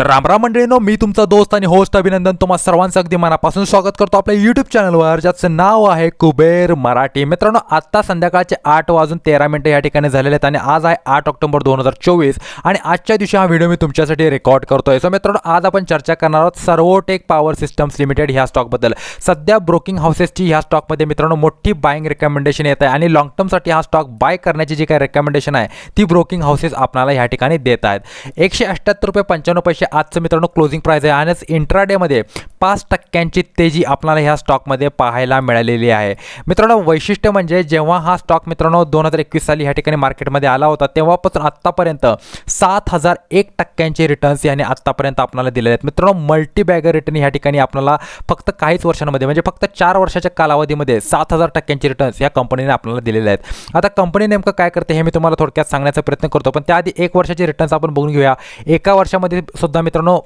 तर रामराम मंडळीनो मी तुमचा दोस्त आणि होस्ट अभिनंदन तुम्हा सर्वांचं अगदी मनापासून स्वागत करतो आपल्या युट्यूब चॅनलवर ज्याचं नाव आहे कुबेर मराठी. मित्रांनो आत्ता संध्याकाळचे आठ वाजून तेरा मिनटं या ठिकाणी झालेले आहेत आणि आज आहे आठ ऑक्टोबर दोन हजार चोवीस आणि आजच्या दिवशी हा व्हिडिओ मी तुमच्यासाठी रेकॉर्ड करतोय. सो मित्रांनो आज आपण चर्चा करणार आहोत सर्वोटेक पॉवर सिस्टम्स लिमिटेड ह्या स्टॉकबद्दल सध्या ब्रोकिंग हाऊसेसची ह्या स्टॉकमध्ये मित्रांनो मोठी बाईंग रेकमेंडेशन येत आहे आणि लॉंग टर्मसाठी हा स्टॉक बाय करण्याची जी काही रेकमेंडेशन आहे ती ब्रोकिंग हाऊसेस आपल्याला ह्या ठिकाणी देत आहेत. एकशे अठ्ठ्याहत्तर रुपये पंच्याण्णव पैसे आजचं मित्रांनो क्लोजिंग प्राईस आहे. आणि इंट्राडेमध्ये पाच टक्क्यांची तेजी आपल्याला ह्या स्टॉकमध्ये पाहायला मिळालेली आहे. मित्रांनो वैशिष्ट्य म्हणजे जेव्हा हा स्टॉक मित्रांनो दोन हजार एकवीस साली ह्या ठिकाणी मार्केटमध्ये आला होता तेव्हापासून आत्तापर्यंत सात हजार एक टक्क्यांचे रिटर्न्स याने आत्तापर्यंत आपल्याला दिलेले आहेत. मित्रांनो मल्टीबॅगर रिटर्न ह्या ठिकाणी आपल्याला फक्त काहीच वर्षांमध्ये म्हणजे फक्त चार वर्षाच्या कालावधीमध्ये सात हजार टक्क्यांचे रिटर्न्स या कंपनीने आपल्याला दिलेले आहेत. आता कंपनी नेमकं काय करते हे मी तुम्हाला थोडक्यात सांगण्याचा प्रयत्न करतो पण त्याआधी एक वर्षाचे रिटर्न्स आपण बघून घेऊया. एका वर्षामध्ये सुद्धा मित्रांनो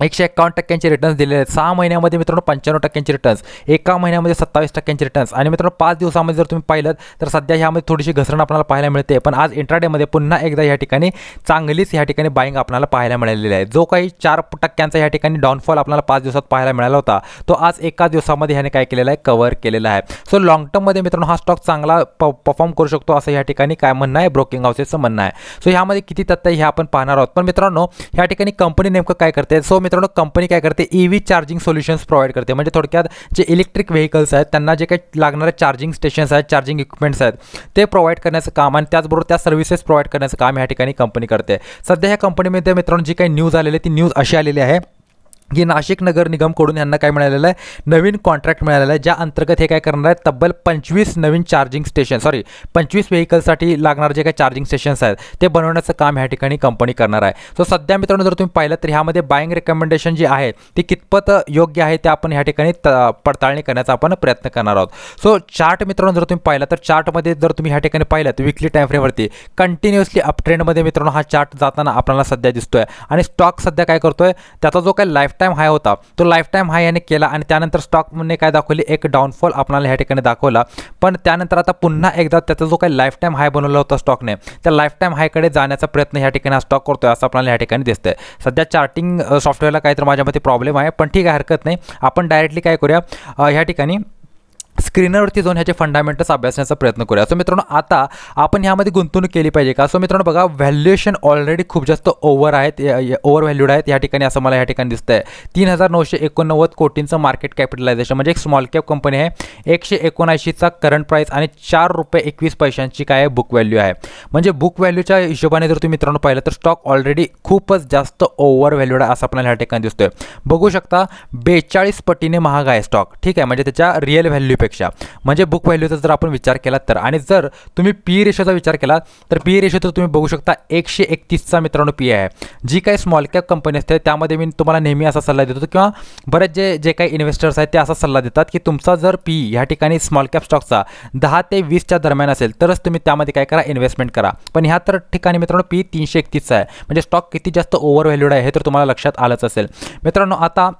एकशे एक्कावन्न टक्क्यांचे रिटर्न्स दिलेले आहेत. सहा महिन्यामध्ये मित्रांनो पंच्याण्णव टक्क्यांचे रिटर्न्स एका महिन्यामध्ये सत्तावीस टक्क्यांचे रिटर्न्स आणि मित्रांनो पाच दिवसामध्ये जर तुम्ही पाहिलं तर सध्या ह्यामध्ये थोडीशी घसरण आपल्याला पाहायला मिळते. पण आज इंट्राडेमध्ये पुन्हा एकदा या ठिकाणी चांगलीच ह्या ठिकाणी बाईंग आपल्याला पाहायला मिळालेली आहे. जो काही चार टक्क्यांचा या ठिकाणी डाऊनफॉल आपल्याला पाच दिवसात पाहायला मिळाला होता तो आज एका दिवसामध्ये ह्याने काय केलेला आहे? कव्हर केलेला आहे. सो लॉंग टर्ममध्ये मित्रांनो हा स्टॉक चांगला प परफॉर्म करू शकतो असं या ठिकाणी काय म्हणणं आहे? ब्रोकिंग हाऊसेसचं म्हणणं आहे. सो ह्यामध्ये किती तथ्य हे आपण पाहणार आहोत. पण मित्रांनो ह्या ठिकाणी कंपनी नेमकं काय करते? सो मित्रांनो कंपनी काय करते? E V charging solutions provide करते. म्हणजे थोडक्यात जे इलेक्ट्रिक व्हेकल्स आहेत त्यांना जे काही लागणारे चार्जिंग स्टेशन्स आहेत चार्जिंग इक्विपमेंट्स आहेत ते प्रोव्हाइड करण्याचं काम आणि त्याचबरोबर त्या सर्व्हिसेस प्रोव्हाइड करण्याचं काम ह्या ठिकाणी कंपनी करते. सध्या ह्या कंपनीमध्ये मित्रांनो जी काही न्यूज आलेली आहे ती न्यूज अशी आलेली आहे की नाशिक नगर निगमकडून यांना काय मिळालेलं आहे? नवीन कॉन्ट्रॅक्ट मिळालेला आहे ज्या अंतर्गत हे काय करणार आहे तब्बल पंचवीस नवीन चार्जिंग स्टेशन सॉरी पंचवीस व्हेकलसाठी लागणारे जे काही चार्जिंग स्टेशन्स आहेत ते बनवण्याचं काम ह्या ठिकाणी कंपनी करणार आहे. सो सध्या मित्रांनो जर तुम्ही पाहिलं तर ह्यामध्ये बाईंग रेकमेंडेशन जी आहे ती कितपत योग्य आहे ते आपण ह्या ठिकाणी त पडताळणी करण्याचा आपण प्रयत्न करणार आहोत. सो चार्ट मित्रांनो जर तुम्ही पाहिलं तर चार्टमध्ये जर तुम्ही ह्या ठिकाणी पाहिलं तर विकली टाईमफ्रेमवरती कंटिन्युअसली अपट्रेंडमध्ये मित्रांनो हा चार्ट जाताना आपल्याला सध्या दिसतोय. आणि स्टॉक सध्या काय करतोय? त्याचा जो काही लाईफ टाईम हाय होता. तो लाईफ टाईम हाय याने केला आणि त्यानंतर स्टॉकमध्ये काय दाखवली? एक डाऊनफॉल आपल्याला ह्या ठिकाणी दाखवला. पण त्यानंतर आता पुन्हा एकदा त्याचा जो काही लाईफ टाईम हाय बनवला होता स्टॉकने त्या लाईफ टाईम हायकडे जाण्याचा प्रयत्न ह्या ठिकाणी हा स्टॉक करतोय असं आपल्याला ह्या ठिकाणी दिसतंय. सध्या चार्टिंग सॉफ्टवेअरला काहीतरी माझ्यामध्ये प्रॉब्लेम आहे पण ठीक आहे हरकत नाही. आपण डायरेक्टली काय करूया? ह्या ठिकाणी स्क्रीनवरती जाऊन ह्याचे फंडामेंटल्स अभ्यासण्याचा प्रयत्न करूया. सो मित्रांनो आता आपण ह्यामध्ये गुंतवणूक केली पाहिजे का? सो मित्रांनो बघा व्हॅल्युएशन ऑलरेडी खूप जास्त ओव्हर आहेत ओव्हर व्हॅल्यूड आहेत. या ठिकाणी असं मला या ठिकाणी दिसतंय. तीन हजार नऊशे एकोणनव्वद कोटींचं मार्केट कॅपिटलायझेशन म्हणजे एक स्मॉल कॅप कंपनी आहे. एकशे एकोणऐंशीचा करंट प्राईस आणि चार रुपये एकवीस पैशांची काय आहे? बुक व्हॅल्यू आहे. म्हणजे बुक व्हॅल्यूच्या हिशोबाने जर तुम्ही मित्रांनो पाहिलं तर स्टॉक ऑलरेडी खूपच जास्त ओव्हर व्हॅल्यूड आहे असं आपल्याला ह्या ठिकाणी दिसतोय. बघू शकता बेचाळीस पटीने महाग आहे स्टॉक ठीक आहे म्हणजे त्याच्या रिअल व्हॅल्यूपेक्षा म्हणजे बुक व्हॅल्यूचा जर आपण विचार केला तर. आणि जर तुम्ही पी रेशोचा विचार केला तर पी रेशो तर तुम्ही बघू शकता एकशे एकतीसचा मित्रांनो पी आहे. जी काही स्मॉल कॅप कंपनी असते त्यामध्ये मी तुम्हाला नेहमी असा सल्ला देतो किंवा बरेच जे जे काही इन्व्हेस्टर्स आहेत ते असा सल्ला देतात की तुमचा जर पी ह्या ठिकाणी स्मॉल कॅप स्टॉकचा दहा ते वीसच्या दरम्यान असेल तरच तुम्ही त्यामध्ये काय करा इन्व्हेस्टमेंट करा. पण ह्या तर ठिकाणी मित्रांनो पी तीनशे एकतीसचा आहे. म्हणजे स्टॉक किती जास्त ओव्हर व्हॅल्यूड आहे हे तर तुम्हाला लक्षात आलंच असेल. मित्रांनो आता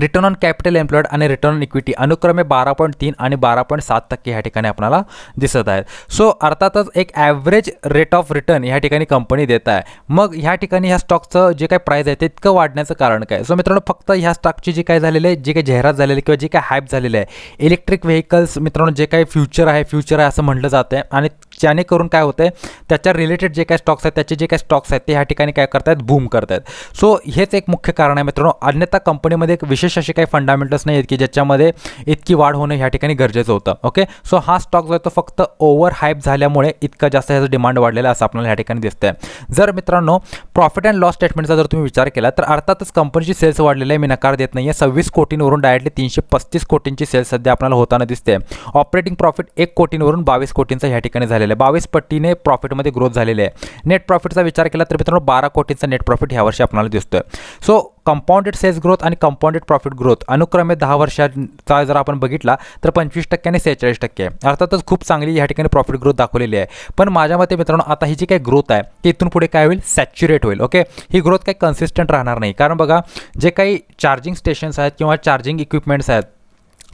रिटर्न ऑन कॅपिटल एम्प्लॉईड आणि रिटर्न ऑन इक्विटी अनुक्रमे बारा पॉईंट तीन आणि बारा पॉईंट सात टक्के ह्या ठिकाणी आपल्याला दिसत आहेत. सो अर्थातच एक ॲव्हरेज रेट ऑफ रिटर्न ह्या ठिकाणी कंपनी देत आहे. मग ह्या ठिकाणी ह्या स्टॉकचं जे काही प्राईस आहे ते इतकं वाढण्याचं कारण काय? सो मित्रांनो फक्त ह्या स्टॉकची जी काय झालेली आहे जी काही जाहिरात झालेली किंवा जे काही हायप झालेलं आहे इलेक्ट्रिक व्हेकल्स मित्रांनो जे काही फ्युचर आहे फ्युचर आहे असं म्हटलं जातं आहे आणि जेणेकरून काय होतं आहे त्याच्या रिलेटेड जे काय स्टॉक्स आहेत त्याचे जे काही स्टॉक्स आहेत ते ह्या ठिकाणी काय करतायत बूम करतायत. सो हेच एक मुख्य कारण आहे मित्रांनो. अन्यथा कंपनीमध्ये एक विशेष असे काही फंडामेंटल्स नाही आहेत की ज्याच्यामध्ये इतकी वाढ होणं ह्या ठिकाणी गरजेचं होतं. ओके सो हा स्टॉक जो आहे तो फक्त ओव्हर हाईप झाल्यामुळे इतका जास्त ह्याचं डिमांड वाढलेला असं आपल्याला ह्या ठिकाणी दिसतंय. जर मित्रांनो प्रॉफिट अँड लॉस स्टेटमेंटचा जर तुम्ही विचार केला तर अर्थातच कंपनीची सेल्स वाढलेली आहे मी नकार देत नाही आहे सव्वीस कोटींवरून डायरेक्टली तीनशे पस्तीस कोटींची सेल्स सध्या आपल्याला होताना दिसते. ऑपरेटिंग प्रॉफिट एक कोटींवरून बावीस कोटींचा ह्या ठिकाणी झालेला आहे. बावीस पट्टीने प्रॉफिटमध्ये ग्रोथ झालेली आहे. नेट प्रॉफिटचा विचार केला तर मित्रांनो बारा कोटींचा नेट प्रॉफिट ह्या वर्षी आपल्याला दिसतोय. सो कंपाऊंडेड सेल्स ग्रोथ आणि कंपाऊंडेड प्रॉफिट ग्रोथ अनुक्रमे दहा वर्षाचा जर आपण बघितला तर पंचवीस टक्के आणि सेहेचाळीस टक्के. आहे अर्थातच खूप चांगली या ठिकाणी प्रॉफिट ग्रोथ दाखवलेली आहे. पण माझ्या मते मित्रांनो आता ही जी काही ग्रोथ आहे ती इथून पुढे काय होईल? सॅच्युरेट होईल ओके ही ग्रोथ काही कन्सिस्टंट राहणार नाही. कारण बघा जे काही चार्जिंग स्टेशन्स आहेत किंवा चार्जिंग इक्विपमेंट्स आहेत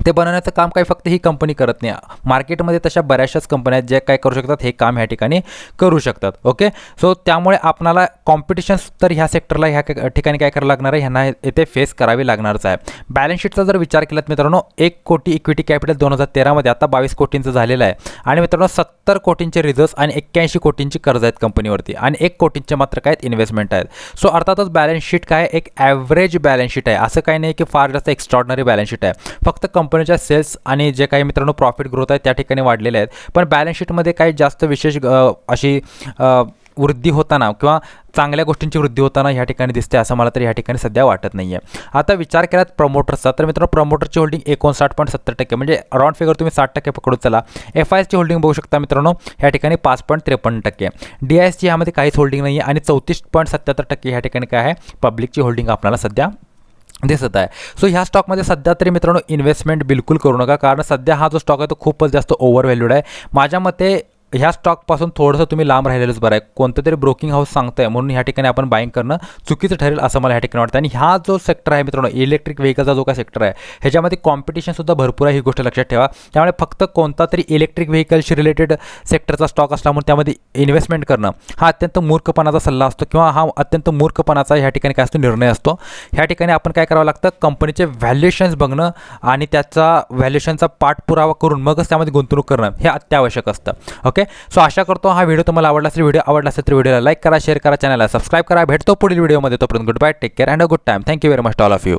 ते बनवण्याचं काम काही फक्त ही कंपनी करत नाही. मार्केटमध्ये तशा बऱ्याचशाच कंपन्या आहेत ज्या काय करू शकतात हे काम ह्या ठिकाणी करू शकतात. ओके सो त्यामुळे आपणाला कॉम्पिटिशन्स तर ह्या सेक्टरला ह्या ठिकाणी काय करावं लागणार आहे? ह्यांना येथे फेस करावी लागणारच आहे. बॅलन्स शीटचा जर विचार केलात मित्रांनो एक कोटी इक्विटी कॅपिटल दोन हजार तेरामध्ये आता बावीस कोटींचं झालेलं आहे. आणि मित्रांनो सत्तर कोटींचे रिझर्व्स आणि एक्क्याऐंशी कोटींची कर्ज आहेत कंपनीवरती आणि एक कोटींचे मात्र काय आहेत? इन्व्हेस्टमेंट आहेत. सो अर्थातच बॅलन्स शीट काय? एक ॲव्हरेज बॅलन्स शीट आहे. असं काही नाही की फार जास्त एक्स्ट्रॉर्डनरी बॅलन्स शीट आहे. फक्त कंप कंपनीच्या सेल्स आणि जे काही मित्रांनो प्रॉफिट ग्रोथ आहे त्या ठिकाणी वाढलेले आहेत. पण बॅलन्स शीटमध्ये काही जास्त विशेष अशी वृद्धी होताना किंवा चांगल्या गोष्टींची वृद्धी होताना ह्या ठिकाणी दिसते असं मला तरी ह्या ठिकाणी सध्या वाटत नाही आहे आता विचार केलात प्रमोटर्सचा तर मित्रांनो प्रमोटरची होल्डिंग एकोणसाठ पॉईंट सत्तर टक्के म्हणजे राऊंड फिगर तुम्ही साठ टक्के पकडू चला. एफ आय एसची होल्डिंग बघू शकता मित्रांनो ह्या ठिकाणी पाच पॉईंट त्रेपन्न टक्के. डी आय एसची ह्यामध्ये काहीच होल्डिंग नाही आहे आणि चौतीस पॉईंट सत्याहत्तर टक्के ह्या ठिकाणी काय आहे? पब्लिकची होल्डिंग आपल्याला सध्या दिसत आहे. सो ह्या स्टॉकमध्ये सध्या तरी मित्रांनो इन्व्हेस्टमेंट बिलकुल करू नका. कारण सध्या हा जो स्टॉक आहे तो खूपच जास्त ओव्हर व्हॅल्यूड आहे. माझ्या मते ह्या स्टॉकपासून थोडंसं तुम्ही लांब राहिलेलंच बरं आहे. कोणतं तरी ब्रोकिंग हाऊस सांगतंय म्हणून ह्या ठिकाणी आपण बाईंग करणं चुकीचं ठरेल असं मला ह्या ठिकाणी वाटतं. आणि हा जो सेक्टर आहे मित्रांनो इलेक्ट्रिक व्हेकलचा जो काय सेक्टर आहे ह्याच्यामध्ये कॉम्पिटिशनसुद्धा भरपूर आहे ही गोष्ट लक्षात ठेवा. त्यामुळे फक्त कोणता तरी इलेक्ट्रिक व्हेकलशी रिलेटेड सेक्टरचा स्टॉक असल्यामुळे त्यामध्ये इन्व्हेस्टमेंट करणं हा अत्यंत मूर्खपणाचा सल्ला असतो किंवा हा अत्यंत मूर्खपणाचा ह्या ठिकाणी काय असतो निर्णय असतो. ह्या ठिकाणी आपण काय करावं लागतं कंपनीचे व्हॅल्युएशन्स बघणं आणि त्याचा व्हॅल्युएशनचा पाठपुरावा करून मगच त्यामध्ये गुंतवणूक करणं हे अत्यावश्यक असतं. ओके? सो आशा करतो हा व्हिडिओ तुम्हाला आवडला असेल व्हिडिओ आवडला असेल तर व्हिडिओला लाईक करा शेअर करा चॅनलला सबस्क्राईब करा. भेटतो पुढील व्हिडिओमध्ये तोपर्यंत goodbye take care and a good time thank you very much all of you